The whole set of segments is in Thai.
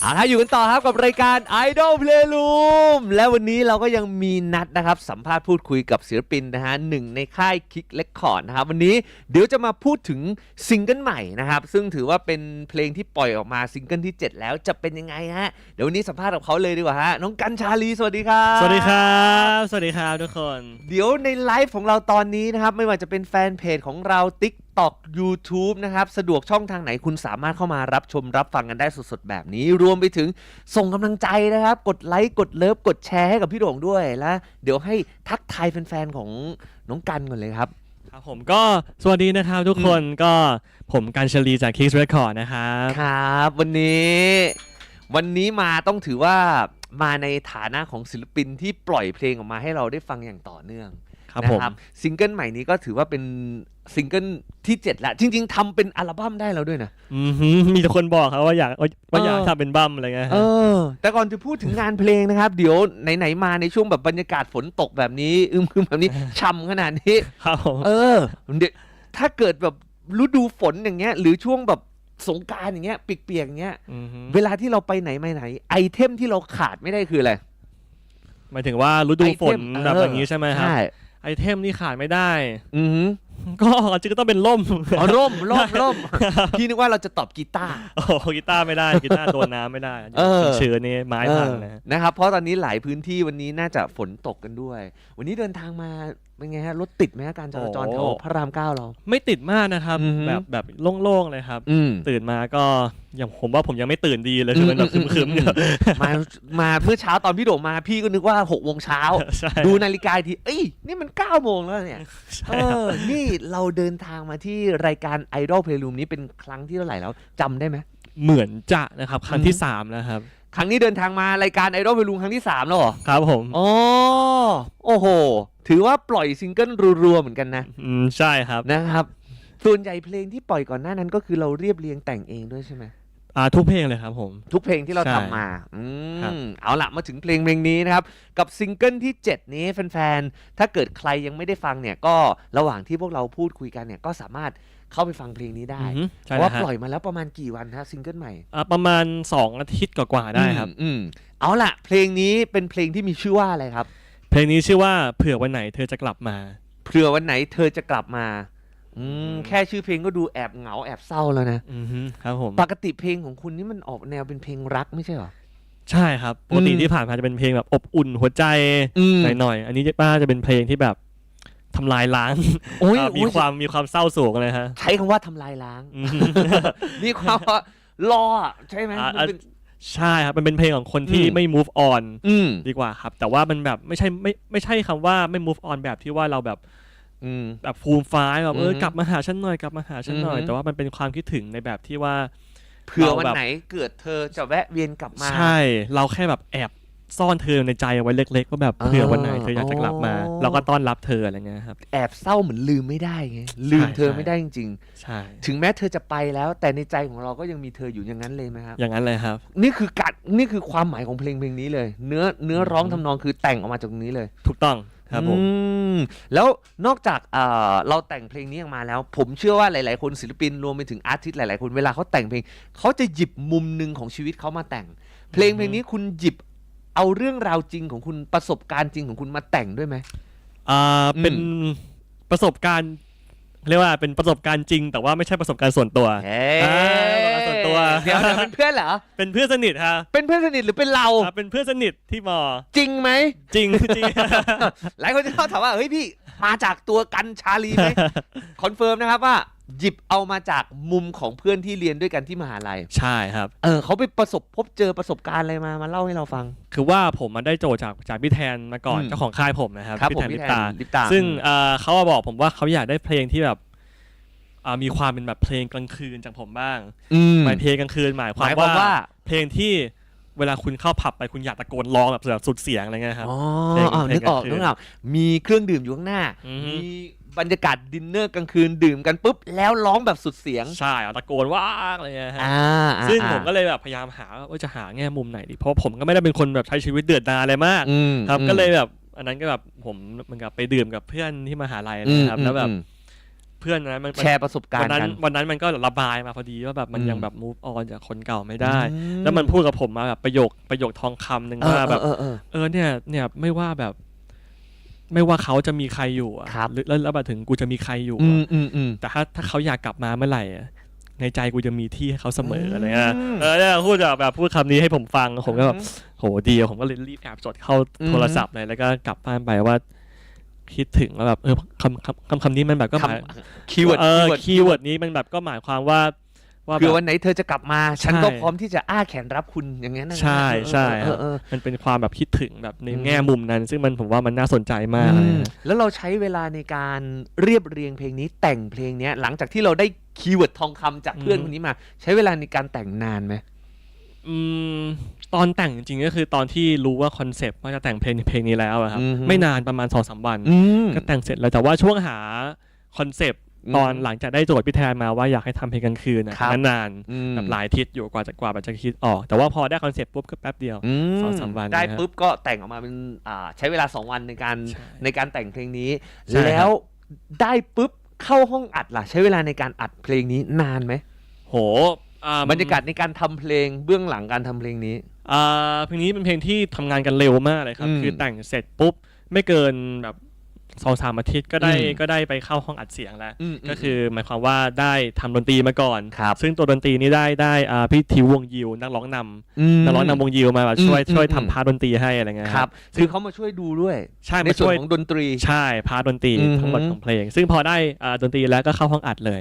เอาละอยู่กันต่อครับกับรายการ Idol Playroom และวันนี้เราก็ยังมีนัดนะครับ สัมภาษณ์พูดคุยกับศิลปินนะฮะหนึ่งในค่าย Kick Record นะครับ วันนี้เดี๋ยวจะมาพูดถึงซิงเกิลใหม่นะครับ ซึ่งถือว่าเป็นเพลงที่ปล่อยออกมาซิงเกิลที่ 7 แล้วจะเป็นยังไงฮะ เดี๋ยววันนี้สัมภาษณ์กับเขาเลยดีกว่าฮะน้องกันชาลีสวัสดีครับสวัสดีครับ สวัสดีครับทุกคน เดี๋ยวในไลฟ์ของเราตอนนี้นะครับไม่ว่าจะเป็นแฟนเพจของเรา TikTok YouTube นะครับ สะดวกช่องทางไหนคุณสามารถเข้ามารับชมรับฟังกันได้สดๆ แบบนี้ รวมไปถึงส่งกำลังใจนะครับ กดไลค์ กดเลิฟ กดแชร์ให้กับพี่โด่งด้วยและเดี๋ยวให้ทักทายแฟนๆ ของน้องกันก่อนเลยครับ ครับผมก็สวัสดีนะครับทุกคนก็ผมกันชลีจาก Kicks Record นะครับครับ วันนี้ วันนี้มาต้องถือว่ามาในฐานะของศิลปินที่ปล่อยเพลงออกมาให้เราได้ฟังอย่างต่อเนื่อง ครับนะผมซิงเกิลใหม่นี้ก็ถือว่าเป็นซิงเกิลที่7ละจริง ๆทำเป็นอัลบั้มได้แล้วด้วยนะอือหือมีแต่คนบอกครับว่าอยากว่าอยากเออทำเป็นบัมอะไรเงี้ยเออ แต่ก่อนจะพูดถึงงานเพลงนะครับ เดี๋ยวไหนๆมาในช่วงแบบบรรยากาศฝนตกแบบนี้อึมครึมแบบนี้ช่ำขนาดนี้ครับผมเออเดี๋ยวถ้าเกิดแบบฤดูฝนอย่างเงี้ย หรือช่วงแบบสงกรารอย่างเงี้ยเปียกๆอย่างเงี้ยอหือเวลาที่เราไปไหนมาไหน ไอเทมที่เราขาดไม่ได้คืออะไรหมายถึงว่าฤดูฝนไอเทมแบบเออออย่างนี้ใช่ไหมครับใช่ ไอเทมนี่ขาดไม่ได้ อือหือก็จริงก็ต้องเป็นล่มอ๋อร่มร่มร่มพี่นึกว่าเราจะตอบกีตาร์ โอ้โหกีตาร์ไม่ได้กีตาร์โดนน้ำไม่ได้เออชื้นๆนี่ไม้พังนะฮะนะครับ เพราะตอนนี้หลายพื้นที่วันนี้น่าจะฝนตกกันด้วย วันนี้เดินทางมา เป็นไงฮะรถติดไหมฮะการจราจรแถวพระรามเก้าเรา ไม่ติดมากนะครับ อือหือแบบแบบโล่งๆเลยครับ อืมตื่นมาก็อย่างผมว่าผมยังไม่ตื่นดีเลยคือมันแบบอืมคึมๆอยู่มามาเมื่อเช้าตอนพี่โด่งมาพี่ก็นึกว่าหกโมงเช้า ใช่ดูนาฬิกาอีกที เอ้ย นี่มัน9ก้าโมงแล้วเนี่ย ใช่เอครับ อ นี่เราเดินทางมาที่รายการ Idol Playroom นี้เป็นครั้งที่เท่าไหร่แล้วจำได้ไหม เหมือนจะนะครับ ครั้งที่อืมสามแล้วครับ ครั้งนี้เดินทางมารายการ Idol Playroom ครั้งที่ 3 แล้วเหรอ ครับผม อ๋อ โอ้โห ถือว่าปล่อยซิงเกิลรัวๆเหมือนกันนะ อืมใช่ครับนะครับ ส่วนใหญ่เพลงที่ปล่อยก่อนหน้านั้นก็คือเราเรียบเรียงแต่งเองด้วยใช่ไหมอ่าทุกเพลงเลยครับผม ทุกเพลงที่เราใช่ทำมา อืครับ มเอาละมาถึงเพลงเพลงนี้นะครับ กับซิงเกิลที่ 7 นี้แฟนๆ ถ้าเกิดใครยังไม่ได้ฟังเนี่ย ก็ระหว่างที่พวกเราพูดคุยกันเนี่ย ก็สามารถเข้าไปฟังเพลงนี้ได้ อือฮึเพใช่ราะแล้ว่าวฮะปล่อยมาแล้วประมาณกี่วันฮะซิงเกิลใหม่อ่าประมาณ 2 อาทิตย์กว่าๆได้ครับ อืมอืมเอาล่ะเพลงนี้เป็นเพลงที่มีชื่อว่าอะไรครับเพ ลงนี้ชื่อว่าเผื่อวันไหนเธอจะกลับมา เผื่อวันไหนเธอจะกลับมาอืมอืมแค่ชื่อเพลงก็ดูแอบเหงาแอบเศร้าแล้วนะอือฮึครับผมปกติเพลงของคุณนี่มันออกแนวเป็นเพลงรักไม่ใช่เหรอใช่ครับปกติอืมที่ผ่านมาจะเป็นเพลงแบบอบอุ่นหัวใจอืมหน่อยๆอันนี้ป้าจะเป็นเพลงที่แบบทำลายล้างโอ้ยอ่ามีโอ้ยความมีความเศร้าโศกเลยฮะ ใช้คำว่าทำลายล้างอือฮึมีความว่ารออะใช่ไหมอ่ามันเป็น ใช่ครับ มันเป็นเพลงของคนที่อืม ไม่ move on อืมดีกว่าครับ แต่ว่ามันแบบไม่ใช่ไม่ไม่ใช่คำว่าไม่ move on แบบที่ว่าเราแบบอืม แบบฟูมฟ้ายแบบเอออือฮึกลับมาหาฉันหน่อยกลับมาหาฉันหน่อย อือฮึ แต่ว่ามันเป็นความคิดถึงในแบบที่ว่า เผื่อวันเราแบบไหนเกิดเธอจะแวะเวียนกลับมา ใช่ เราแค่แบบแอบ ซ่อนเธอในใจเอาไว้เล็กๆว่าแบบอ่าเผื่อวันไหนเธออยากจะกลับมาอ๋อเราก็ต้อนรับเธออะไรเงี้ยครับแอบเศร้าเหมือนลืมไม่ได้ไงลืมเธอใช่ไม่ได้จริงใช่ๆถึงแม้เธอจะไปแล้ว แต่ในใจของเราก็ยังมีเธออยู่อย่างนั้นเลยไหมครับอย่างนั้นเลยครับ นี่คือกัดนี่คือความหมายของเพลงเพลงนี้เลย เนื้อเนื้อร้องอืมทำนองคือแต่งออกมาจากตรงนี้เลย ถูกต้องครับผมอืมแล้วนอกจากเอ่อเราแต่งเพลงนี้ออกมาแล้ว ผมเชื่อว่าหลาย ๆ คนศิลปินรวมไปถึงอาร์ติสต์หลาย ๆ คนเวลาเขาแต่งเพลงเขาจะหยิบมุมหนึ่งของชีวิตเขามาแต่ง เพลงเพลงนี้คุณหยิบ เอาเรื่องราวจริงของคุณประสบการณ์จริงของคุณมาแต่งด้วยไหมอ่าเป็นอืมประสบการณ์เรียกว่าเป็นประสบการณ์จริง แต่ว่าไม่ใช่ประสบการณ์ส่วนตัวเฮ้อ่าประสบการณ์ส่วนตัวเดี๋ยวเดี๋ยวเป็นเพื่อนเหรอ เป็นเพื่อนสนิทฮะเป็นเพื่อนสนิทหรือเป็นเราอ่าเป็นเพื่อนสนิทที่มอจริงไหมจริงจริงหลายคนจะชอบถามว่าเฮ้ยพี่ มาจากตัวกันชาลีไหมคอนเฟิร์มนะครับว่า หยิบเอามาจากมุมของเพื่อนที่เรียนด้วยกันที่มหาลัย ใช่ครับ เออเขาไปประสบพบเจอประสบการณ์อะไรมามาเล่าให้เราฟัง คือว่าผมมาได้โจทย์จากจากพี่แทนมาก่อนอืม เจ้าของค่ายผมนะครับครับพี่ผมแทนพี่ลิแทปตานลิปตา ซึ่งเอ่อเขามาบอกผมว่าเขาอยากได้เพลงที่แบบอ่ามีความเป็นแบบเพลงกลางคืนจากผมบ้างอืมหมายเพลงกลางคืนหมายคหวามมายความว่าว่า เพลงที่ เวลาคุณเข้าผับไปคุณอยากตะโกนร้องแบบแบบสุดเสียงอะไรเงี้ยครับอ๋อเพลงอ้าวเพลงนึกออกกลางคืนนึกออกมีเครื่องดื่มอยู่ข้างหน้าอือฮึมีบรรยากาศดินเนอร์กลางคืนดื่มกันปุ๊บแล้วร้องแบบสุดเสียง ใช่เอาตะโกนว้ากอะไรเงี้ยฮะอ่าอ่าซึ่งอ่าผมก็เลยแบบพยายามหาว่าจะหาแง่มุมไหนดีเพราะผมก็ไม่ได้เป็นคนแบบใช้ชีวิตเดือดดาลอะไรมากอืมครับอืมก็เลยแบบอันนั้นก็แบบผมเหมือนกับไปดื่มกับเพื่อนที่มหาลัยอะไรอืมนะครับแล้วแบบอืมเพื่อนนะมันมันแชร์ประสบการวันณ์นั้นกันวันนั้นมันก็ระบายมาพอดีว่าแบบมันอืมยังแบบ move on จากคนเก่าไม่ได้อืแล้วมันพูดกับผมมาแบบประโยคประโยคทองคำหนึ่งเออว่าแบบเออเออเออเนี่ยเนี่ยไม่ว่าแบบ ไม่ว่าเขาจะมีใครอยู่อะครับหรือแล้วแล้วแบบถึงกูจะมีใครอยู่อือะมอืมอืมแต่ถ้าถ้าเขาอยากกลับมาเมื่อไหร่อะในใจกูจะมีที่ให้เขาเสมออะไรเงี้ยอืมเออเนี่ยพูดแบบแบบพูดคำนี้ให้ผมฟังผมก็แบบโหดีอะผมก็เลยรีบแอบจดเข้าอืมโทรศัพท์เลยแล้วก็กลับบ้านไปว่า คิดถึงแล้วแบบเออคำคำคำคำนี้มันแบบก็หมายคีย์เวิร์ดเออคีย์เวิร์ดนี้มันแบบก็หมายความว่าว่าคือแบบวันไหนเธอจะกลับมา ฉันใช่ก็พร้อมที่จะอ้าแขนรับคุณอย่างนั้นนะใช่ใช่เออเออมันเป็นความแบบคิดถึงแบบในอืมแง่มุมนั้น ซึ่งมันผมว่ามันน่าสนใจมากอืเลยมนะแล้วเราใช้เวลาในการเรียบเรียงเพลงนี้แต่งเพลงเนี้ยหลังจากที่เราได้คีย์เวิร์ดทองคำจากเพื่อนคนนี้มา ใช้เวลาในการแต่งนานไหมอืม ตอนแต่งจริงๆก็คือตอนที่รู้ว่าคอนเซปต์ว่าจะแต่งเพลงเพลงนี้แล้วอะครับ อือฮึ ไม่นานประมาณสองสามวัน อืม ก็แต่งเสร็จแล้วแต่ว่าช่วงหาคอนเซปต์อืมตอนหลังจากได้โจทย์พี่แทนมาว่าอยากให้ทำเพลงกลางคืนนะครับ นานอืมๆแบบหลายทิศอยู่กว่าจะกว่าจะคิดออก แต่ว่าพอได้คอนเซปต์ปุ๊บก็แป๊บเดียวอืม สองสามวันได้นะครับปุ๊บก็แต่งออกมาเป็นอ่าใช้เวลา 2 วันในการใช่ในการแต่งเพลงนี้ ใช่ครับ แล้วได้ปุ๊บเข้าห้องอัดล่ะ ใช้เวลาในการอัดเพลงนี้นานไหมโหอืมบรรยากาศในการทำเพลงเบื้องหลังการทำเพลงนี้อ่า เพลงนี้เป็นเพลงที่ทำงานกันเร็วมากเลยครับอืมคือแต่งเสร็จปุ๊บไม่เกินแบบสองสามอาทิตย์ก็ได้อืมก็ได้ไปเข้าห้องอัดเสียงแล้วอืมก็คือหมายความว่าได้ทำดนตรีมาก่อนครับซึ่งตัวดนตรีนี้ได้ได้อ่าพี่ทิววงยิวนักร้องนำมนักร้องนำวงยิวมาแบบช่วยอืมช่วยอืมทำพาร์ทดนตรีให้อะไรเงี้ยครับคือเขามาช่วยดูด้วยใช่ในมาส่วช่นวยของดนตรีใช่พาร์ทดนตรีอือฮึทั้งหมดของเพลง ซึ่งพอได้อ่าดนตรีแล้วก็เข้าห้องอัดเลย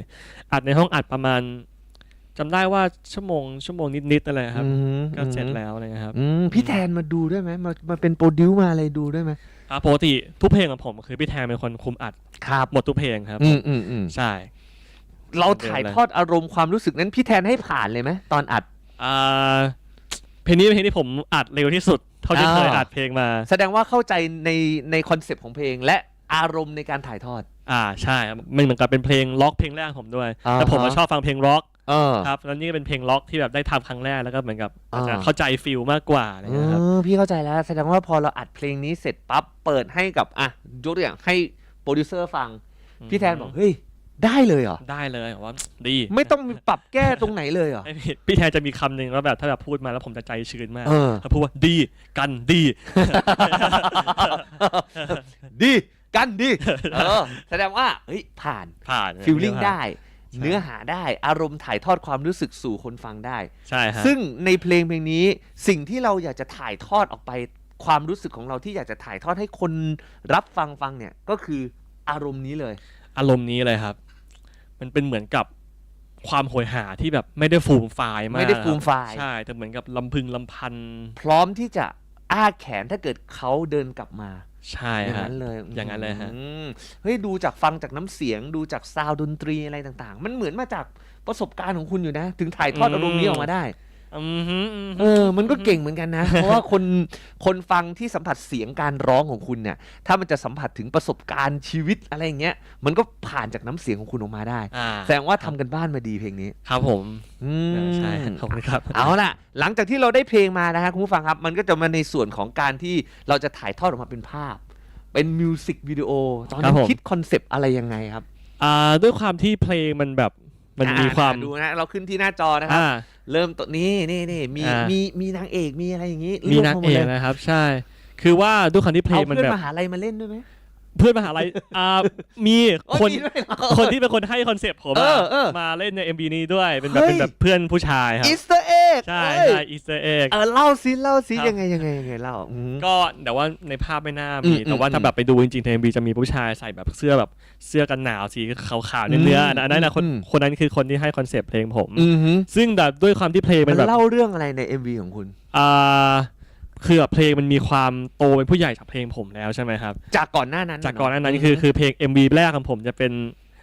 อัดในห้องอัดประมาณ จำได้ว่าชั่วโมงชั่วโมงนิดๆอะไรครับอืมก็เสร็จแล้วอะไรเงี้ยครับอืมพี่แทนมาดูด้วยไหมมามาเป็นโปรดิวมาอะไรดูด้วยไหมอ่าปกติทุกเพลงของผมคือพี่แทนเป็นคนคุมอัดครับหมดทุกเพลงครับ อืมอืมอืมใช่ เราถ่ายทอดอารมณ์ความรู้สึกนั้นพี่แทนให้ผ่านเลยไหมตอนอัดอ่าเพลงนี้เป็นเพลงที่ผมอัดเร็วที่สุด เท่าที่อ่าเคยอัดเพลงมา แสดงว่าเข้าใจในในคอนเซปต์ของเพลงและอารมณ์ในการถ่ายทอด อ่าใช่ครับมันเหมือนกับเป็นเพลงล็อกเพลงแรกของผมด้วยอ่าแต่ผมฮะอะชอบฟังเพลงล็อกเออ ครับแล้วนี่ก็เป็นเพลงล็อกที่แบบได้ทำครั้งแรกแล้วก็เหมือนกับอาจจะอ่าเข้าใจฟิลมากกว่าอะไรเอเงี้ยครับอพี่เข้าใจแล้วแสดงว่าพอเราอัดเพลงนี้เสร็จปั๊บเปิดให้กับอะยกตัวอย่างให้โปรดิวเซอร์ฟัง พี่แทนบอกเฮ้ยได้เลยเหรอ ได้เลยผมว่าดี ไม่ต้องมีปรับแก้ตรงไหนเลยเหรอไม่ผิดพี่แทนจะมีคำหนึ่งแล้วแบบถ้าแบบพูดมาแล้วผมจะใจชื้นมากเออเขาพูดว่าดีกันดี ดีกันดีเออแสดงว่าเฮ้ยผ่านผ่านฟิลลิ่งได้ใช่ เนื้อหาได้อารมณ์ถ่ายทอดความรู้สึกสู่คนฟังได้ ใช่ฮะซึ่งในเพลงเพลงนี้สิ่งที่เราอยากจะถ่ายทอดออกไปความรู้สึกของเราที่อยากจะถ่ายทอดให้คนรับฟังฟังเนี่ยก็คืออารมณ์นี้เลย อารมณ์นี้เลยครับ มันเป็นเหมือนกับความโหยหาที่แบบไม่ได้ฟูมฟายมากไม่ได้ฟูมครับฟายใช่แต่เหมือนกับลำพึงลำพัน พร้อมที่จะอ้าแขนถ้าเกิดเขาเดินกลับมา ใช่อย่างฮะนั้นเลยอย่างนั้นเลยฮะ อืมเฮ้ยดูจากฟังจากน้ำเสียง ดูจากซาวด์ดนตรีอะไรต่างๆ มันเหมือนมาจากประสบการณ์ของคุณอยู่นะ ถึงถ่ายทอดอารมณ์นี้ออกมาได้ อืมฮึอืมฮึเออมันก็เก่งเหมือนกันนะ เพราะว่าคนคนฟังที่สัมผัสเสียงการร้องของคุณเนี่ย ถ้ามันจะสัมผัสถึงประสบการณ์ชีวิตอะไรอย่างเงี้ย มันก็ผ่านจากน้ำเสียงของคุณออกมาได้ อ่าแสดงว่าทำกันบ้านมาดีเพลงนี้ ครับผมอืม ใช่ขอบคุณครับ เอาล่ะ หลังจากที่เราได้เพลงมานะฮะคุณผู้ฟังครับ มันก็จะมาในส่วนของการที่เราจะถ่ายทอดออกมาเป็นภาพ เป็นมิวสิกวิดีโอตอนครันั้บนผม คิดคอนเซปต์อะไรยังไงครับ อ่าด้วยความที่เพลงมันแบบ มันมีอ่ความดูนะเราขึ้นที่หน้าจอนะครับอ่าเริ่มต้นนี้นี่นี่มีอ่ามีมีมีนางเอกมีอะไรอย่างงี้มีลืนักมเอมหมดกลยนะครับ ใช่ คือว่าด้วยความที่เพลเอางมันเพื่อนแบบมหาลัยมาเล่นด้วยไหม เพื่อนมหาลัยอ่ามีโอ้ยคนมีด้วยเหรอคนที่เป็นคนให้คอนเซปต์ผมเออะอเออมาเล่นใน MV นี้ด้วยเป็นแบบเฮ้ยเป็นแบบเพื่อนผู้ชายครับ อีสเตอร์เอ็กใช่ใช่อีสเตอร์เอ็กเออเล่าซิเล่าซิครับยังไงยังไงยังไงเล่าอืมก็แต่ว่าในภาพไม่น่าอืมีมแต่ว่าอืมถ้าแบบไปดูจริงๆใน MV จะมีผู้ชายใส่แบบเสื้อแบบเสื้อกันหนาวสีขาวๆเนื้อๆอันนั้นนะคนอืมคนนั้นคือคนที่ให้คอนเซปต์เพลงผมอือหือซึ่งแบบด้วยความที่เพลงมัมันนแบบเล่าเรื่องอะไรใน MV ของคุณอ่า คือแบบเพลงมันมีความโตเป็นผู้ใหญ่จากเพลงผมแล้วใช่ไหมครับ จากก่อนหน้านั้นจากก่อนหน้านั้นคือคือเพลง MV แรกของผมจะเป็น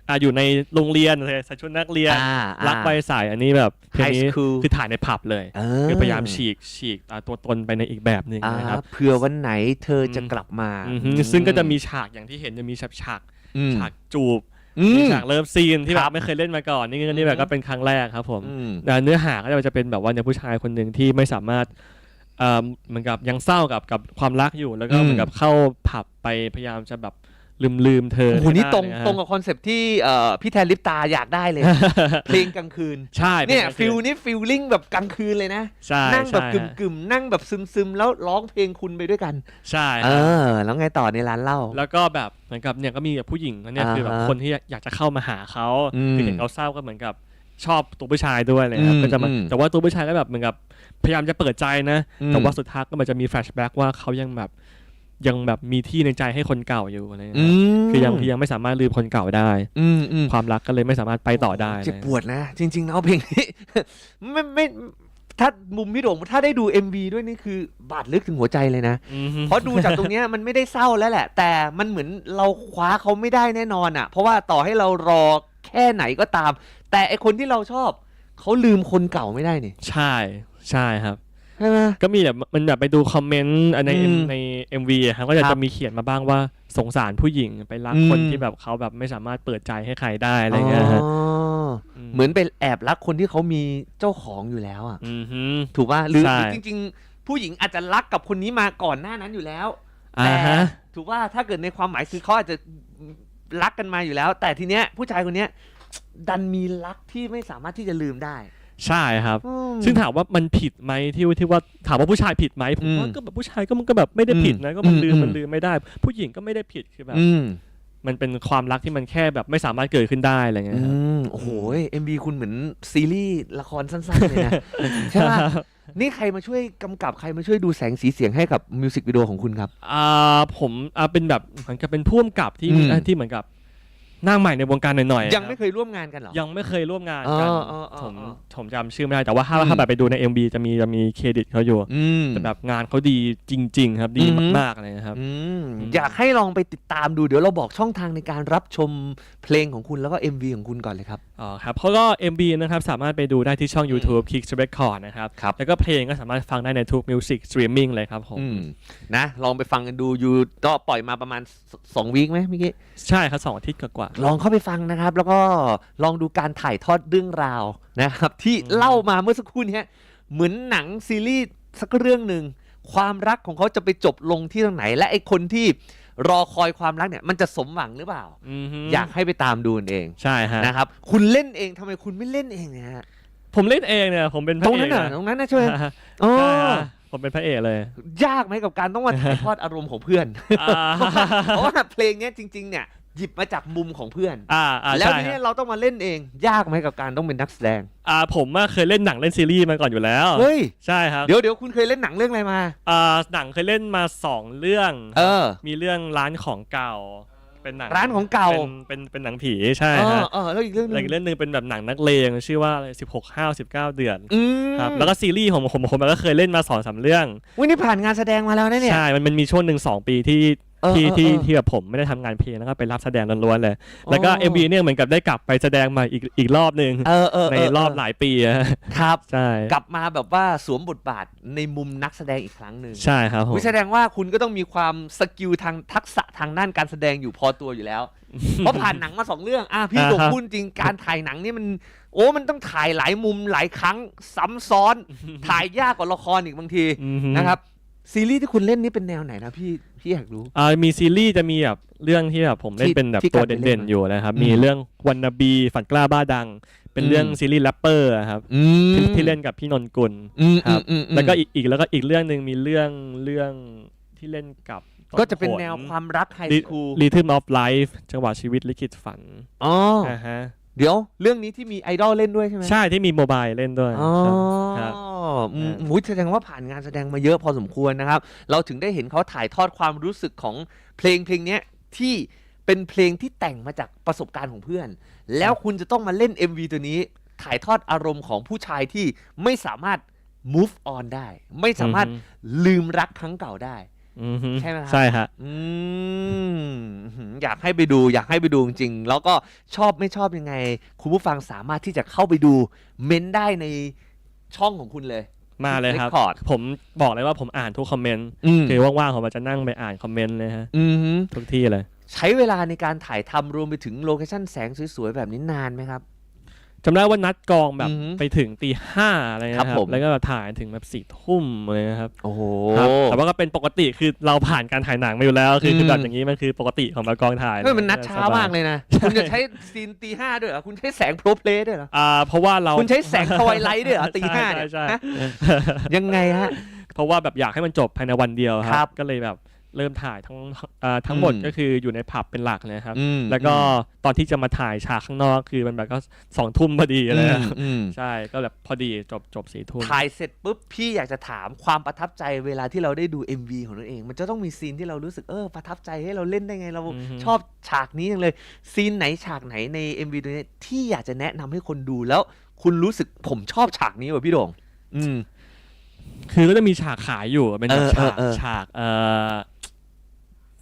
อ่าอยู่ในโรงเรียนใส่ชุดนักเรียนอ่ารักใบสายอันนี้แบบเพลง High นี้ School คือถ่ายในผับเลยเอคือพยายามฉีกฉีกอ่าตัวตนไปในอีกแบบหนึ่งอ่านะครับเผื่อวันไหนเธอจะอืมกลับมาอือฮึซึ่งก็จะมีฉากอย่างที่เห็นจะมีฉากฉากอืมฉากจูบอืมีมฉากเลิฟซีนที่แบครับบไม่เคยเล่นมาก่อน นี่นี่แบบก็เป็นครั้งแรกครับผมอืมอ่าเนื้อหาก็จะเป็นแบบว่าเนี่ยผู้ชายคนหนึ่งที่ไม่สามารถ เอ่อเหมือนกับยังเศร้ากับกับความรักอยู่แล้วก็อืมเหมือนกับเข้าผับไปพยายามจะแบบลืมลืมๆเธอโอ้โหนี่ตรงให้ได้ตรงกับคอนเซปต์ที่เอ่อพี่แทนลิปตาอยากได้เลย เพลงกลางคืน ใช่เนี่ยป็ฟิลนี่ฟิลลิ่งแบบกลางคืนเลยนะใช่นั่งแบบใช่กึ่มกึ่มๆนั่งแบบซึมซึมๆแล้วร้องเพลงคุณไปด้วยกัน ใช่เอครับอแล้วไงต่อในร้านเหล้าแล้วก็แบบเหมือนกับเนี่ยก็มีแบบผู้หญิงเนี่ยอ่าฮะคือแบบคนที่อยากจะเข้ามาหาเขาอืมคือเห็นเขาเศร้าก็เหมือนกับ ชอบตัวผู้ชายด้วยเลยครับอืมก็จะมาอืมแต่ว่าตัวผู้ชายก็แบบเหมือนกับพยายามจะเปิดใจนะอืมแต่ว่าสุดท้ายก็มันจะมีแฟลชแบ็กว่าเขายังแบบยังแบบมีที่ในใจให้คนเก่าอยู่อะไรเงี้ยอืมคือยังคือยังไม่สามารถลืมคนเก่าได้ อืมอืมความรักก็เลยไม่สามารถไปต่อได้เจ็บนะปวดนะ จริงๆแล้วเพลงนี้ไม่ไม่ถ้ามุมพี่โด่งถ้าได้ดู MV ด้วยนี่คือบาดลึกถึงหัวใจเลยนะอือฮึเพราะดูจากตรงเนี้ยมันไม่ได้เศร้าแล้วแหละ แต่มันเหมือนเราคว้าเขาไม่ได้แน่นอนอะ เพราะว่าต่อให้เรารอ แค่ไหนก็ตาม แต่ไอคนที่เราชอบ เขาลืมคนเก่าไม่ได้นี่ใช่ใช่ครับ ใช่ไหม ก็มีแบบมันแบบไปดูคอมเมนต์ในอืมใน MV อะครับก็จะครับจะมีเขียนมาบ้างว่าสงสารผู้หญิงไปรักอืม คนที่แบบเขาแบบไม่สามารถเปิดใจให้ใครได้อะไรเงี้ยฮะอ๋อเหมือนเป็นแอบรักคนที่เขามีเจ้าของอยู่แล้วอะ อือฮึ ถูกป่ะหรือใช่ หรือจริง ๆ ผู้หญิงอาจจะรักกับคนนี้มาก่อนหน้านั้นอยู่แล้ว อ่าฮะ ถูกว่าถ้าเกิดในความหมายคือเขาอาจจะ รักกันมาอยู่แล้ว แต่ทีเนี้ยผู้ชายคนเนี้ยดันมีรักที่ไม่สามารถที่จะลืมได้ ใช่ครับ อืม ซึ่งถามว่ามันผิดไหมที่ที่ว่าถามว่าผู้ชายผิดไหมผมว่าอืมก็แบบผู้ชายก็มันก็แบบไม่ได้ผิดนะก็มันอืมลืมอืม มันลืมไม่ได้ ผู้หญิงก็ไม่ได้ผิดคือแบบ อืม มันเป็นความรักที่มันแค่แบบไม่สามารถเกิดขึ้นได้อะไรเงี้ยอืครับมโอ้โหเอ็มบีคุณเหมือนซีรีส์ละครสั้นๆเลยนะใช่ป่ะนี่ใครมาช่วยกำกับใครมาช่วยดูแสงสีเสียงให้กับมิวสิกวิดีโอของคุณครับ อ่าผมอ่าเป็นแบบเหมือนกับเป็นผู้กำกับที่อืมที่เหมือนกับ หน้าใหม่ในวงการหน่อยๆยังไม่ครับเคยร่วมงานกันเหรอ ยังไม่เคยร่วมงานกันอ๋ออ๋ออ๋อผมอ๋อผมจำชื่อไม่ได้แต่ว่าถ้าอืมถ้าแบบไปดูใน MB จะมีจะมีเครดิตเขาอยู่อืมแต่แบบงานเขาดีจริง ๆ ครับดีอืมมากๆเลยนะครับอืมอืมอยากให้ลองไปติดตามดูเดี๋ยวเราบอกช่องทางในการรับชมเพลงของคุณแล้วก็ MV ของคุณก่อนเลยครับอ๋อครับเพราะก็ MB นะครับสามารถไปดูได้ที่ช่อง YouTube Kick Record นะครับครับแล้วก็เพลงก็สามารถฟังได้ในทุก Music Streaming เลยครับผมอืมนะลองไปฟังกันดูอยู่ก็ปล่อยมาประมาณสสองวีคไหมเมื่อกี้ใช่ครับสองอาทิตย์กว่าลองเข้าไปฟังนะครับ แล้วก็ลองดูการถ่ายทอดเรื่องราวนะครับ ที่อืมเล่ามาเมื่อสักครู่เนี้ยเหมือนหนังซีรีส์สักเรื่องหนึ่งความรักของเขาจะไปจบลงที่ตรงไหน และไอคนที่รอคอยความรักเนี่ยมันจะสมหวังหรือเปล่าๆอือฮึอยากให้ไปตามดูเองใช่ฮะนะครับ คุณเล่นเองทำไมคุณไม่เล่นเองเนี่ยฮะผมเล่นเองเนี่ยผมเป็นพตรระงเอนั้นกน่ะนะตรงนั้นนะใช่ไหมใช่อ๋อฮะผมเป็นพระเอกเลย ยากไหมกับการต้องมาถ่ายทอดอารมณ์ของเพื่อนอ่าเพราะว่าเพลงเนี้ยจริงๆเนี่ย หยิบมาจากมุมของเพื่อน อ่าอ่าแล้วใช่ทีฮะเนี้ยเราต้องมาเล่นเอง ยากไหมกับการต้องเป็นนักแสดง อ่าผมอะเคยเล่นหนังเล่นซีรีส์มาก่อนอยู่แล้ว เฮ้ย ใช่ครับเดี๋ยวเดี๋ยวคุณเคยเล่นหนังเรื่องอะไรมา อ่าหนังเคยเล่นมาสองเรื่อง เออ มีเรื่องร้านของเก่า เป็นหนังร้านของเก่า เป็นเป็นเป็นหนังผีใช่เอฮะอเออแล้วอีกเรื่องหนึแล้วอีงกเรื่องหนึ่งเป็นแบบหนังนักเลงชื่อว่าอะไรสิบหกห้าสิบเก้าเดือนอืมครับแล้วก็ซีรีส์ของผมผมก็เคยเล่นมาสองสามเรื่อง วันนี้ผ่านงานแสดงมาแล้วนะเนี่ย ใช่ มันมันมีช่วงหนึ่งสองปีที่เออ ที่เออที่เออที่แบบผมไม่ได้ทำงานเพลงแล้วก็ไปรับแสดงล้วนๆเลย แล้วก็อ๋อ MV เนี่ยเหมือนกับได้กลับไปแสดงใหมาอีกอีกรอบหนึ่งเออเออในเรอบหลายปีอะครับใช่กลับมาแบบว่าสวมบทบาทในมุมนักแสดงอีกครั้งหนึ่งใช่ครับผมวิแสดงว่าคุณก็ต้องมีความสกิลทางทักษะทางด้านการแสดงอยู่พอตัวอยู่แล้วเพราะผ่านหนังมาสองเรื่องอะพี่อ่าหลงฮะพูดจริงการถ่ายหนังนี่มันโอ้มันต้องถ่ายหลายมุมหลายครั้งซ้ำซ้อน ถ่ายยากกว่าละครอีกบางทีอือฮึนะครับซีรีส์ที่คุณเล่นนี่เป็นแนวไหนนะพี่ พี่อยากรู้ อ่ามีซีรีส์จะมีแบบเรื่องที่แบบผมเล่นที่เป็นแบบที่ตัวกัดไปเล่เด่นนๆมาอยู่นะครับอืมมีเรื่องวันนาบีฝันกล้าบ้าดัง เป็นอืมเรื่องซีรีส์แรปเปอร์อะครับอืที่ที่เล่นกับพี่นนกุล อืมครับ อืมอืมแล้วก็อีกอีกแล้วก็อีกเรื่องหนึ่งมีเรื่องเรื่องที่เล่นกับก็จะเป็นแนวความรักไฮสคูลรีทึมออฟไลฟ์จังหวะชีวิตลิขิตฝันอ๋ออ่าฮะเดี๋ยวเรื่องนี้ที่มีไอดอลเล่นด้วยใช่ไหมใช่ที่มีโมบายเล่นด้วยอ๋อครับ อืมครับหูยแสดงว่าผ่านงานแสดงมาเยอะพอสมควรนะครับ เราถึงได้เห็นเขาถ่ายทอดความรู้สึกของเพลงเพลงเนี้ยที่เป็นเพลงที่แต่งมาจากประสบการณ์ของเพื่อน แล้วคุณจะต้องมาเล่น MV ตัวนี้ ถ่ายทอดอารมณ์ของผู้ชายที่ไม่สามารถ move on ได้ ไม่สามารถลืมรักครั้งเก่าได้ อือฮึใช่ไหมครับ ใช่ฮะ อืมอยากให้ไปดู อยากให้ไปดูจริงๆ แล้วก็ชอบไม่ชอบยังไง คุณผู้ฟังสามารถที่จะเข้าไปดู เม้นได้ใน ช่องของคุณเลย มาเลยครับ Record ผมบอกเลยว่าผมอ่านทุกคอมเมนต์อืมคือว่างๆผมจะนั่งไปอ่านคอมเมนต์เลยฮะอืมฮึทุกที่เลย ใช้เวลาในการถ่ายทำรวมไปถึงโลเคชั่นแสงสวยๆ แบบนี้นานไหมครับ จำได้ว่านัดกองแบบอือฮึไปถึงตีห้าอะไรนะคครัรับบผม แล้วก็แบบถ่ายถึงแบบสี่ทุ่มเลยนะครับโอ้โห ครับแต่ว่าก็เป็นปกติคือเราผ่านการถ่ายหนังมาอยู่แล้ว คือคือมแบบอย่างนี้มันคือปกติของแบบกองถ่ายเฮ้ยมันนัดช้ามากสบเลยนะ คุณจะใช้ซีนตีห้าด้วยเหรอ คุณใช้แสงโปรเพลย์ด้วยเหรอ อ่าเพราะว่าเราคุณใช้แสงทวายไลท์ด้วยเหรอตีห้าใช่เนี่ยใช่ฮะยังไงฮะ เพราะว่าแบบอยากให้มันจบภายในวันเดียวคครัรับ บ ก็เลยแบบ เริ่มถ่ายทั้งอ่าทั้งหมดอืมก็คืออยู่ในผับเป็นหลักเลยครับอืมแล้วก็ตอนที่จะมาถ่ายฉากข้างนอกคือมันแบบก็สองทุ่มพอดีอือะไรมนะอืมใช่ก็แบบพอดีจบจบสี่ทุ่มถ่ายเสร็จปุ๊บพี่อยากจะถามความประทับใจเวลาที่เราได้ดู MV ของตัวเอง มันจะต้องมีซีนที่เรารู้สึกเออประทับใจให้เราเล่นได้ไงเราอือฮึชอบฉากนี้จังเลยซีนไหนฉากไหนใน MV ตัวนี้ที่อยากจะแนะนำให้คนดูแล้ว คุณรู้สึกผมชอบฉากนี้ว่ะพี่โด่งอืมคือก็จะมีฉากขายอยู่เป็นแบบเออฉากเออเออฉากเอ่อ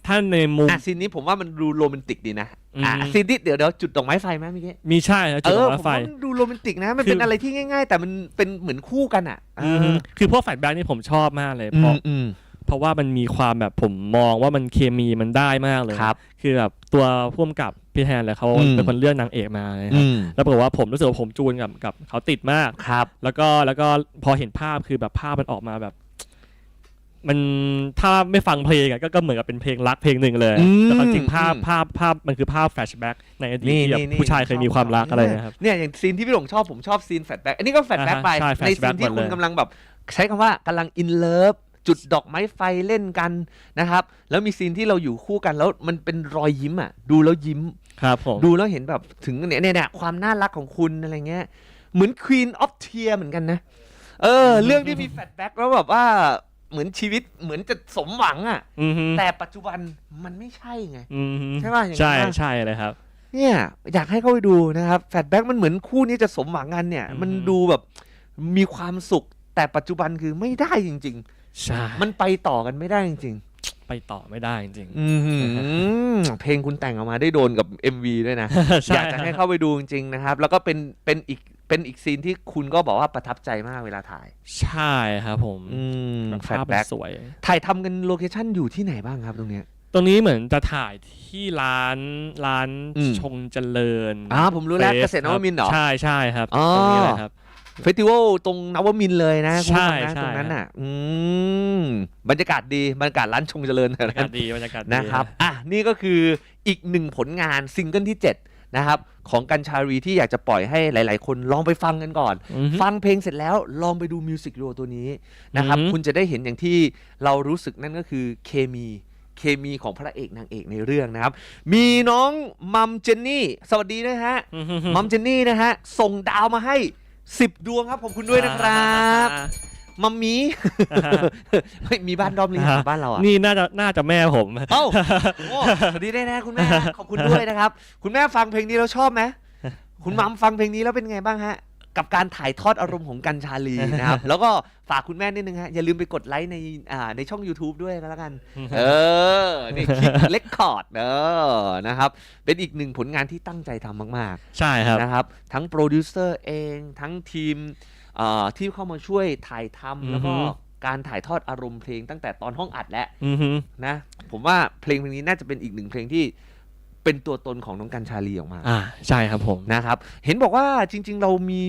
ถ้าในมุม อะซีนนี้ผมว่ามันดูโรแมนติกดีนะอืมอะซีนที่เดี๋ยวเดี๋ยวจุดดอกไม้ไฟไหมเมื่อกี้มีใช่ครับเอจุดอดอกผมไม้ไฟ ว่ามันดูโรแมนติกนะ มันคือเป็นอะไรที่ง่าย ๆ แต่มันเป็นเหมือนคู่กันอะอืมคือพวกแฟลชแบ็กนี่ผมชอบมากเลยอืเพมราะอืม เพราะว่ามันมีความแบบผมมองว่ามันเคมีมันได้มากเลยครับคือแบบตัวพ่วงกับพี่แทนเลยเขาอืม เป็นคนเลือกนางเอกมาเลยครับอืมแล้วปรากฏว่าผมรู้สึกว่าผมจูนกับกับเขาติดมาก ครับ แล้วก็แล้วก็พอเห็นภาพคือแบบภาพมันออกมาแบบ มันถ้าไม่ฟังเพลงอะก็ก็เหมือนกับเป็นเพลงรักเพลงหนึ่งเลยอืมแต่ความจริงภาพอืมภาพภาพมันคือภาพแฟลชแบ็กในอดีตนี่ที่แบบนี่นี่ผู้ชายเคยมีความรักอะไรนะครับเนี่ยอย่างซีนที่พี่หลงชอบผมชอบซีนแฟลชแบ็กอันนี้ก็แฟลชแบ็กอ่าฮะไปใช่ในซีน flashback ที่หมดคุณเลยกำลังแบบ ใช้คำว่ากำลังอินเลิฟจุดดอกไม้ไฟเล่นกันนะครับ แล้วมีซีนที่เราอยู่คู่กันแล้วมันเป็นรอยยิ้มอะ ดูแล้วยิ้มครับผมดูแล้วเห็นแบบถึงเนี่ยเนี่ยเนี่ยความน่ารักของคุณอะไรเงี้ยเหมือน Queen of Tear เหมือนกันนะเออ เรื่องที่มีแฟลชแบ็กแล้วแบบว่า เหมือนชีวิตเหมือนจะสมหวังอะอือฮึแต่ปัจจุบันมันไม่ใช่ไง อือฮึใช่ป่ะอย่างนั้นใช่ป่ะ ใช่เลยครับ เนี่ยอยากให้เข้าไปดูนะครับแฟลชแบ็กมันเหมือนคู่นี้จะสมหวังกันเนี่ย อืม มันดูแบบมีความสุข แต่ปัจจุบันคือไม่ได้จริง ใช่ๆ มันไปต่อกันไม่ได้จริงไปต่อไม่ได้จริงๆอืมเพลงคุณแต่งออกมาได้โดนกับ MV ด้วยนะๆอยากจะให้เข้าไปดูจริงๆนะครับ แล้วก็เป็นเป็นอีก เป็นอีกซีนที่คุณก็บอกว่าประทับใจมากเวลาถ่าย ใช่ครับผมอืมแบบแฟลภาชพมันแบ็กสวย ถ่ายทำกันโลเคชั่นอยู่ที่ไหนบ้างครับตรงเนี้ย ตรงนี้เหมือนจะถ่ายที่ร้านร้านอืม ชงเจริญอ่าผมรู้แล้วฟเกษตรนวมินทร์เหรอ ใช่ใช่ครับอ๋อ ตรงนี้เลยครับ เฟสติวัลตรงนวมินทร์เลยนะคุณผู้ชมนะใช่ตรงนั้นใช่อะ อืมบรรยากาศดีบรรยากาศร้านชงเจริญแถวบรรยานั้กานศดีบรรยากาศดีนะครับอะนี่ก็คืออีกหนึ่งผลงานซิงเกิลที่ 7 นะครับของกัญชารีที่อยากจะปล่อยให้หลาย ๆ คนลองไปฟังกันก่อน อือฮึ ฟังเพลงเสร็จแล้วลองไปดูมิวสิกวิดีโอตัวนี้นะครับ อือฮึ คุณจะได้เห็นอย่างที่เรารู้สึกนั่นก็คือเคมีเคมีของพระเอกนางเอกในเรื่องนะครับ มีน้องมัมเจนนี่ สวัสดีนะฮะอือฮึมัมเจนนี่นะฮะ ส่งดาวมาให้ 10 ดวงครับขอบคุณด้วยนะครับ มัมมี่เฮ้ยมีบ้านดอมหรือยังบ้านเราอะนี่น่าจะน่าจะแม่ผมเอ้าโอ้สวัสดีได้นะคุณแม่ขอบคุณด้วยนะครับ คุณแม่ฟังเพลงนี้แล้วชอบไหมคุณมัมฟังเพลงนี้แล้วเป็นไงบ้างฮะกับการถ่ายทอดอารมณ์ของกัญชาลีนะครับ แล้วก็ฝากคุณแม่นิดนึงฮะ อย่าลืมไปกดไลค์ในอ่าในช่อง YouTube ด้วยก็แล้วกัน เออ นี่คลิกเลคคอร์ดเออนะครับ เป็นอีกหนึ่งผลงานที่ตั้งใจทำมากใช่ครับๆนะครับ ทั้งโปรดิวเซอร์เองทั้งทีมเอ่อ ที่เข้ามาช่วยถ่ายทำแล้วก็อือฮึการถ่ายทอดอารมณ์เพลงตั้งแต่ตอนห้องอัดและอือฮึนะ ผมว่าเพลงเพลงนี้น่าจะเป็นอีกหนึ่งเพลงที่เป็นตัวตนของน้องกัญชาลีออกมา อ่า ใช่ครับผมนะครับ เห็นบอกว่าจริง ๆ เรามี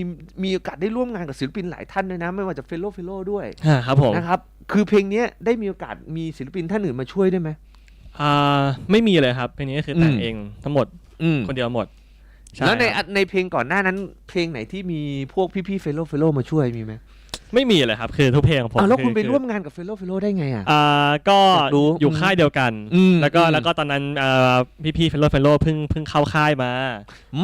มีโอกาสได้ร่วมงานกับศิลปินหลายท่านด้วยนะ ไม่ว่าจะเฟลโลเฟลโลด้วยอ่าครับผมนะครับ คือเพลงเนี้ยได้มีโอกาสมีศิลปินท่านอื่นมาช่วยด้วยไหมอ่า ไม่มีเลยครับ เพลงนี้ก็คือแต่งอืมเองทั้งหมดอืมคนเดียวหมดช่ แล้วในครับในเพลงก่อนหน้านั้น เพลงไหนที่มีพวกพี่ๆเฟลโลเฟลโลมาช่วยมีไหมไม่มีเลยครับ คือทุกเพลงของผมอ้าวแล้วคุณอไปอร่วมงานกับเฟลโลเฟลโลได้ไงอะอ่าก็อยากรู้อยู่ค่ายเดียวกันอืมแล้วก็อืมแล้วก็ตอนนั้นอ่าพี่ๆเฟลโลเฟลโลเพิ่งเพิ่งเข้าค่ายมา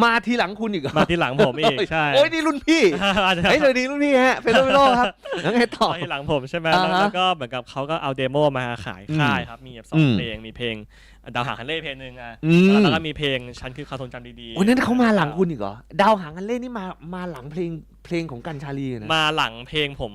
มาทีหลังคุณอีกเหรอมาที่หลังผมอีกใช่โอ้ยนี่รุ่นพี่อาจจะเฮ้ยสวัสดีรุ่นพี่ฮะเฟลโลเฟลโลครับแล้วไงต่อมาที่หลังผมใช่ไหมอ่าแล้วฮะแล้วก็เหมือนกับเขาก็เอาเดโมมาขายค่ายครับมีแบบสออืงมเพลงมีเพลง ดาวหางคันเล่เพลงหนึ่งอะอืม แล้วก็มีเพลงฉันคือความทรงจำดีๆโอ้ยนั่นเขามาหลังคุณอีกเหรอดาวหางกันเล่นนี่มามาหลังเพลงเพลงของกัญชาลีนะมาหลังเพลงผม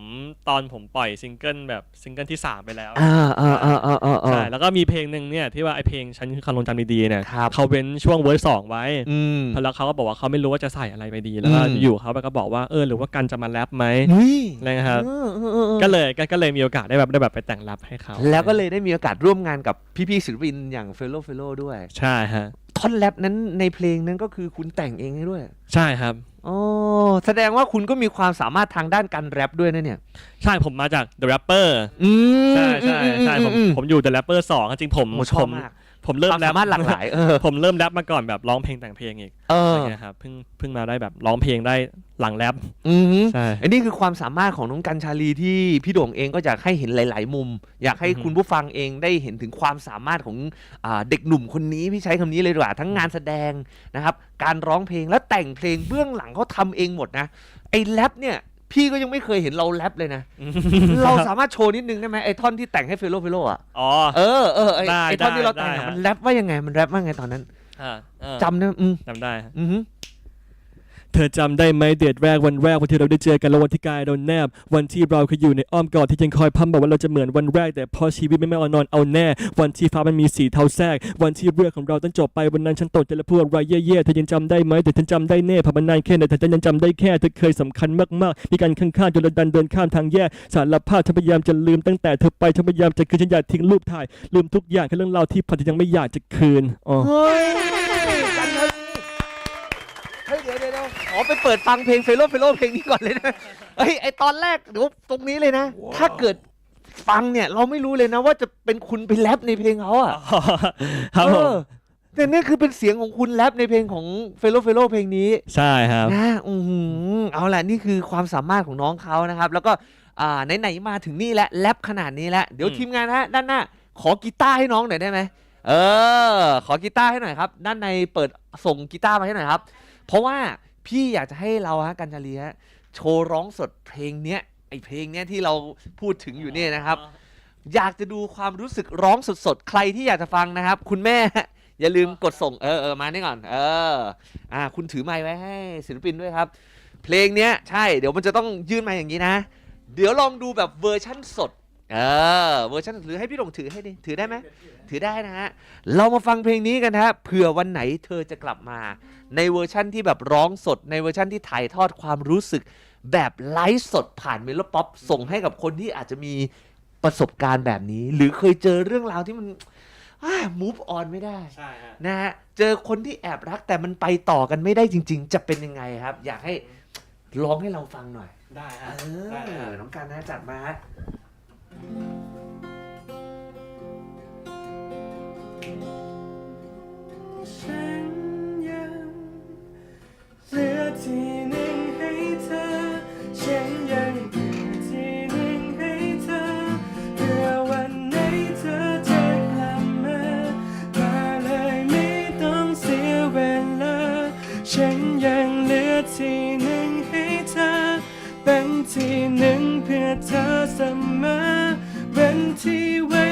ตอนผมปล่อยซิงเกิลแบบซิงเกิลที่ 3 ไปแล้วอ่าอ่าอ่าอ่าอ่าใช่แล้วก็มีเพลงหนึ่งเนี่ยที่ว่าไอเพลงฉันคือความทรงจำดีๆเนี่ยครับเขาเว้นช่วงเวอร์สองไว้อืมแล้วเขาก็บอกว่าเขาไม่รู้ว่าจะใส่อะไรไปดีแล้วก็อืมอยู่เขาก็บอกว่าเออหรือว่ากันจะมาแรปไหมนี่อะไรนะครับเออเออเออเออก็เลยก็ก็เลยมีโอกาสได้แบบได้แบบไปแต่งแรปให้เขาแล้วก็เลยได้มีโอกาสร่วมงานกับพี่ๆศิลปินอย่างเฟลโลเฟลโลด้วย ใช่ฮะท่อนแรปนั้นในเพลงนั้นก็คือคุณแต่งเองให้ด้วย ใช่ครับ โอ้แสดงว่าคุณก็มีความสามารถทางด้านการแรปด้วยนะเนี่ย ใช่ผมมาจาก The Rapper อืมใช่ใช่ใช่ผมอืผมอยู่ The Rapper 2 จริงๆผมโอ้ชอผบมมาก ผมเริ่มความแรปสามารถหลากหลายเออผมเริ่มแรปมาก่อนแบบร้องเพลงแต่งเพลงอีกเออะไรอเงี้ยครับเพิ่งเพิ่งมาได้แบบร้องเพลงได้หลังแรปอืมใช่อันนี้คือความสามารถของน้องกัญชาลีที่พี่โด่งเองก็อยากให้เห็นหลาย ๆ มุม อยากให้อือฮึคุณผู้ฟังเองได้เห็นถึงความสามารถของอาเด็กหนุ่มคนนี้พี่ใช้คำนี้เลยดีกว่าทั้งงานแสดงนะครับการร้องเพลงและแต่งเพลงเบื้องหลังเขาทำเองหมดนะไอ้แรปเนี่ย พี่ก็ยังไม่เคยเห็นเราแรปเลยนะ เราสามารถโชว์นิดนึงได้ไหมไอ้ท่อนที่แต่งให้เฟโลเฟโลอะอ๋อ เออเออไอ้ได้ไอ้ท่อนที่เราแต่งได้อะฮะมันแรปว่ายังไงมันแรปว่าไงตอนนั้นอ่าเออจำได้อืมจำได้ฮะ อือหือ เธอจำได้ไหมเดทแรกวันแรกวันที่เราได้เจอกันแล้ววันที่กายเราแนบ วันที่เราเคยอยู่ในอ้อมกอดที่ยังคอยพัมบอกว่าเราจะเหมือนวันแรก แต่พอชีวิตไม่ไม่อนอนเอาแน่ วันที่ฟ้ามันมีสีเทาแทรก วันที่เรื่องของเราต้องจบไปวันนั้นฉันตกใจและพูดอะไรเย่ๆเธอยังจำได้ไหมแต่ฉันจำได้แน่ผ่านมานานแค่ไหนแต่ฉันยังจำได้แค่เธอเคยสำคัญมากๆมีการข้างๆจนเราดันเดินข้ามทางแยกสารภาพฉันพยายามจะลืมตั้งแต่เธอไปฉันพยายามจะคืนฉันอยากทิ้งรูปถ่ายลืมทุกอย่างแค่เรื่องราวที่ผ่านยังไม่อยากจะคืนอ๋อ ขอไปเปิดฟังเพลงเฟโลเฟโลเพลงนี้ก่อนเลยนะเฮ้ยไอตอนแรกเดี๋ยวตรงนี้เลยนะถ้าเกิดฟังเนี่ย เราไม่รู้เลยนะว่าจะเป็นคุณไปแรปในเพลงเขาอะครับผเอมอแต่นี่คือเป็นเสียงของคุณแรปในเพลงของเฟโลเฟโลเพลงนี้ ใช่ครับ นะอือหือเอาล่ะนี่คือความสามารถของน้องเขานะครับ แล้วก็อ่าไหนๆมาถึงนี่แล้วแรปขนาดนี้แล้วเดี๋ยวอืม ทีมงานฮะด้านหน้า ขอกีตาร์ให้น้องหน่อยได้ไหมเออ ขอกีตาร์ให้หน่อยครับ ด้านในเปิดส่งกีตาร์มาให้หน่อยครับ เพราะว่า พี่อยากจะให้เราฮะกัญจาลีฮะโชว์ร้องสดเพลงเนี้ยไอเพลงเนี้ยที่เราพูดถึงอยู่เนี่ยนะครับ อยากจะดูความรู้สึกร้องสดๆใครที่อยากจะฟังนะครับ คุณแม่อย่าลืมกดส่งเออเออมานี่ก่อน เออ อ่า คุณถือไมค์ไว้ให้ศิลปินด้วยครับ เพลงเนี้ยใช่เดี๋ยวมันจะต้องยื่นมาอย่างนี้นะ เดี๋ยวลองดูแบบเวอร์ชั่นสดเออเวอร์ชันหรือให้พี่หลงถือให้ดิถือได้ไหมถือได้นะฮะ เรามาฟังเพลงนี้กันฮะเผื่อวันไหนเธอจะกลับมา ในเวอร์ชั่นที่แบบร้องสด ในเวอร์ชั่นที่ถ่ายทอดความรู้สึก แบบไลฟ์สดผ่านเมโลป๊อปส่งให้กับคนที่อาจจะมีประสบการณ์แบบนี้ หรือเคยเจอเรื่องราวที่มัน move on ไม่ได้ใช่ฮะนะฮะเจอคนที่แอบรักแต่มันไปต่อกันไม่ได้จริง ๆ จะเป็นยังไงครับ อยากให้ร้องให้เราฟังหน่อย ได้เอฮะอน้องการนะจัดมาฮะฉันยัง เหลือที่หนึ่งให้เธอ ฉันยังเหลือที่หนึ่งให้เธอเพื่อวันไหนเธอจะกลับมามาเลยไม่ต้องเสียเวลา ฉันยังเหลือที่หนึ่งให้เธอเป็นที่หนึ่งเพื่อเธอเสมอเป็นที่ไว้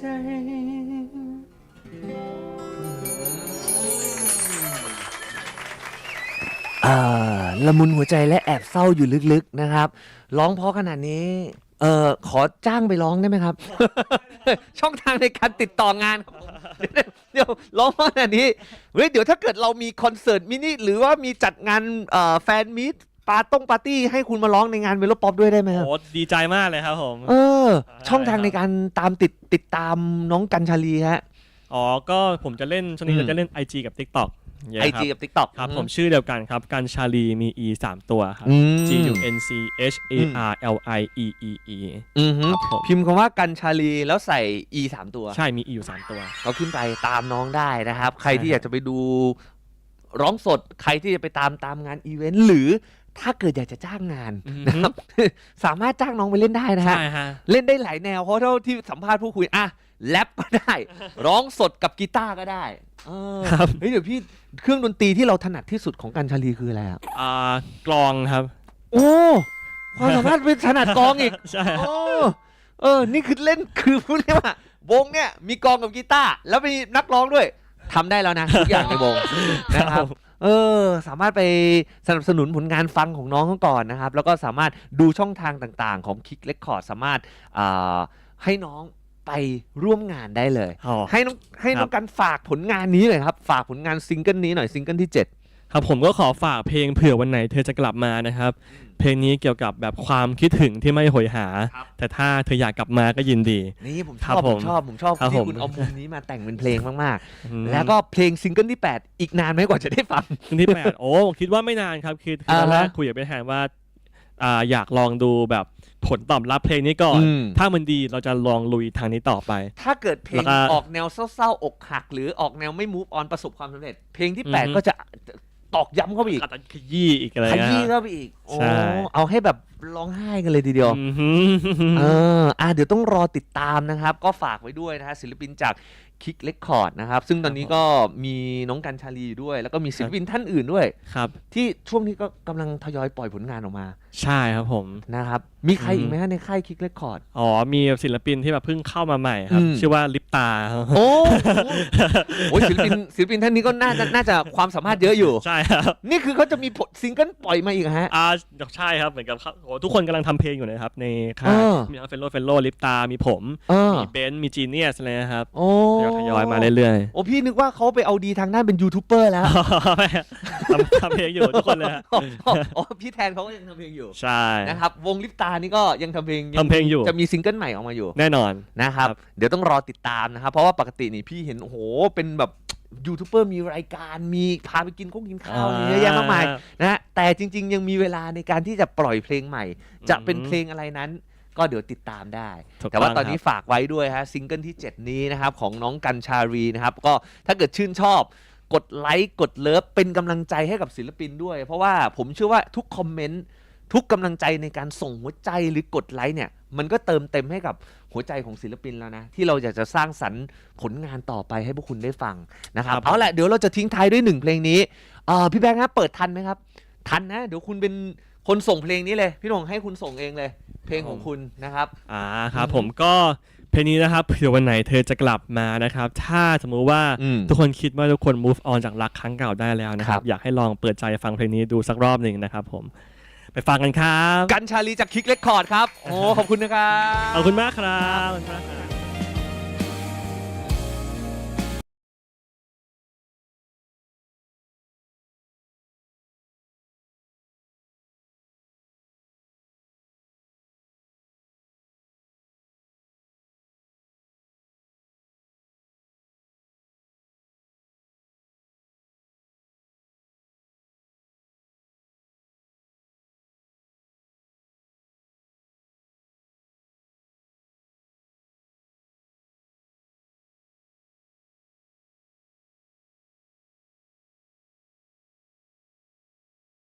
ใจอ่าละมุนหัวใจและแอบเศร้าอยู่ลึกๆนะครับ ร้องเพราะขนาดนี้ เอ่อขอจ้างไปร้องได้ไหมครับ ช่องทางในการติดต่องานครับผมเดี๋ยวร้องเพราะขนาดนี้เฮ้ยเดี๋ยวถ้าเกิดเรามีคอนเสิร์ตมินิหรือว่ามีจัดงานเอ่อแฟนมีต ปาต้งปาร์ตี้ให้คุณมาร้องในงานเวลป๊อปด้วยได้ไหมครับ โอ้ดีใจมากเลยครับผม เออ ช่องทางในการตามติดติดตามน้องกัญชาลีฮะ อ๋อ ก็ผมจะเล่นช่วงนี้อืมเราจะเล่น IG กับ TikTok เยอะไอครัจีบกับทิกตอกครับ ผมชื่อเดียวกันครับการชาลีมี e 3 ตัวครับอืม G U N C H A R L I E E E อือฮึครับผมพิมพ์คำว่ากัญชาลีแล้วใส่ e สามตัว ใช่มี e อยู่ 3 ตัวเขาขึ้นไปตามน้องได้นะครับ ใครที่ใช่อยากจะไปดูร้องสดใครที่จะไปตามตามงานอีเวนต์หรือ ถ้าเกิดอยากจะจ้างงานนะครับ สามารถจ้างน้องไปเล่นได้นะฮะ ใช่ฮะ เล่นได้หลายแนว เพราะเท่าที่สัมภาษณ์ผู้คุยอะแรปก็ได้ ร้องสดกับกีตาร์ก็ได้เออครับ เฮ้ยเดี๋ยวพี่เครื่องดนตรีที่เราถนัดที่สุดของกัญชาลีคืออะไรอะอ่ากลองครับ โอ้ความสามารถเป็นถนัดกลองอีก ใช่ฮะ โอ้เออ นี่คือเล่นคือพูดเลยว่าวงเนี่ยมีกลองกับกีตาร์แล้วมีนักร้องด้วยทำได้แล้วนะทุกอย่างในวงนะครับ เออสามารถไปสนับสนุนผลงานฟังของน้องเขาก่อนนะครับ แล้วก็สามารถดูช่องทางต่างๆ ของ Kick Record สามารถอ่าให้น้องไปร่วมงานได้เลย อ๋อ ให้น้องให้น้องกันฝากผลงานนี้เลยครับ ฝากผลงานซิงเกิลนี้หน่อยซิงเกิลที่ 7 ครับผมก็ขอฝากเพลงเผื่อวันไหนเธอจะกลับมานะครับ เพลงนี้เกี่ยวกับแบบความคิดถึงที่ไม่โหยหา ครับ แต่ถ้าเธออยากกลับมาก็ยินดี นี่ผมชครัอบบผมผมชอบผมชอบครับที่ผม คุณเอามุมนี้มาแต่งเป็นเพลงมากอืมๆ แล้วก็เพลงซิงเกิลที่ 8 อีกนานไหมกว่าจะได้ฟัง เพลงที่แปดโอ้คิดว่าไม่นานครับคือคือตอนแรกอ่าฮะคุยกับพี่แทนว่าอ่าอยากลองดูแบบผลตอบรับเพลงนี้ก่อน อืม ถ้ามันดีเราจะลองลุยทางนี้ต่อไป ถ้าเกิดเพลแล้งวก็ออกแนวเศร้าๆอกหัก หรือออกแนวไม่ move on ประสบความสำเร็จ เพลงที่ อือฮึ8 ก็จะ ตอกย้ำเข้าไปอีกอาจจะขยี้อีกอะไรขเงี้ยี้ยเข้าไปอีกโอ้ใช่ เอาให้แบบ ร้องไห้กันเลยทีเดียวอือหืเออออะเดี๋ยวต้องรอติดตามนะครับ ก็ฝากไว้ด้วยนะฮะศิลปินจากคิกเลคคอร์ดนะครับ ซึ่งตอนนี้ก็มีน้องกันชาลีอยู่ด้วย แล้วก็มีศิลปินท่านอื่นด้วย ครับ ที่ช่วงนี้ก็กำลังทยอยปล่อยผลงานออกมาใช่ครับผม นะครับ มีใครอืมอีกไหมฮะในค่ายคิกเลคคอร์ด อ๋อ มีศิลปินที่แบบเพิ่งเข้ามาใหม่ครับ อืม ชื่อว่าลิปตาโอ้โหศิลปินศิลปินท่านนี้ก็น่าจะน่าจะความสามารถเยอะอยู่ ใช่ครับ นี่คือเขาจะมีผลซิงเกิลปล่อยมาอีกเหรอฮะ อ่าใช่ครับเหมือนกับเขาโอ้ทุกคนกำลังทำเพลงอยู่นะครับ ในค่ายเออมีทั้งเฟลโลเฟลโลลิปตา มีผมเออมีเบนซ์มีจีเนียสอะไรนะครับโอ้ทยอยๆมาเรื่อยโอ้พี่นึกว่าเขาไปเอาดีทางด้านเป็นยูทูบเบอร์แล้วๆไม่ทำทำเพลงอยู่ทุกคนเลยฮะอ๋อพี่แทนเขาก็ยังทำเพลงอยู่ใช่นะครับวงลิปตานี่ก็ยังทำเพลงยัทำเพลงอยู่จะมีซิงเกิลใหม่ออกมาอยู่ แน่นอน นะครับครับ เดี๋ยวต้องรอติดตามนะครับ เพราะว่าปกตินี่พี่เห็นโอ้โหเป็นแบบ ยูทูบเบอร์มีรายการมีพาไปกินข้าวกินข้าวมีเยอะแยะมากมายนะฮะแต่จริง ๆ ยังมีเวลาในการที่จะปล่อยเพลงใหม่ จะเป็นเพลงอะไรนั้น ก็เดี๋ยวติดตามได้ถูกแต่ว่าต้องตอนนี้ครับฝากไว้ด้วยฮะซิงเกิลที่ 7 นี้นะครับของน้องกัญชารีนะครับ ก็ถ้าเกิดชื่นชอบกดไลค์กดเลิฟเป็นกำลังใจให้กับศิลปินด้วย เพราะว่าผมเชื่อว่าทุกคอมเมนต์ทุกกำลังใจในการส่งหัวใจหรือกดไลค์เนี่ย มันก็เติมเต็มให้กับ หัวใจของศิลปินแล้วนะ ที่เราอยากจะสร้างสรรค์ผลงานต่อไปให้พวกคุณได้ฟังนะครับครับเอาละเดี๋ยวเราจะทิ้งท้ายด้วยหนึ่งเพลงนี้อ่าพี่แบงค์ครับเปิดทันไหมครับ ทันนะเดี๋ยวคุณเป็นคนส่งเพลงนี้เลย พี่หนงให้คุณส่งเองเลย เพลงของคุณนะครับอ่าครับอืมผมก็เพลงนี้นะครับเผื่อวันไหนเธอจะกลับมานะครับ ถ้าสมมุติว่าอืมทุกคนคิดว่าทุกคน move on จากรักครั้งเก่าได้แล้วนะคครัรับบอยากให้ลองเปิดใจฟังเพลงนี้ดูสักรอบหนึ่งนะครับผม ไปฟังกันครับ กันชาลีจากคิกเลคคอร์ดครับ โอ้ ขอบคุณนะครับ ขอบคุณมากครับขอบคุณมากครับ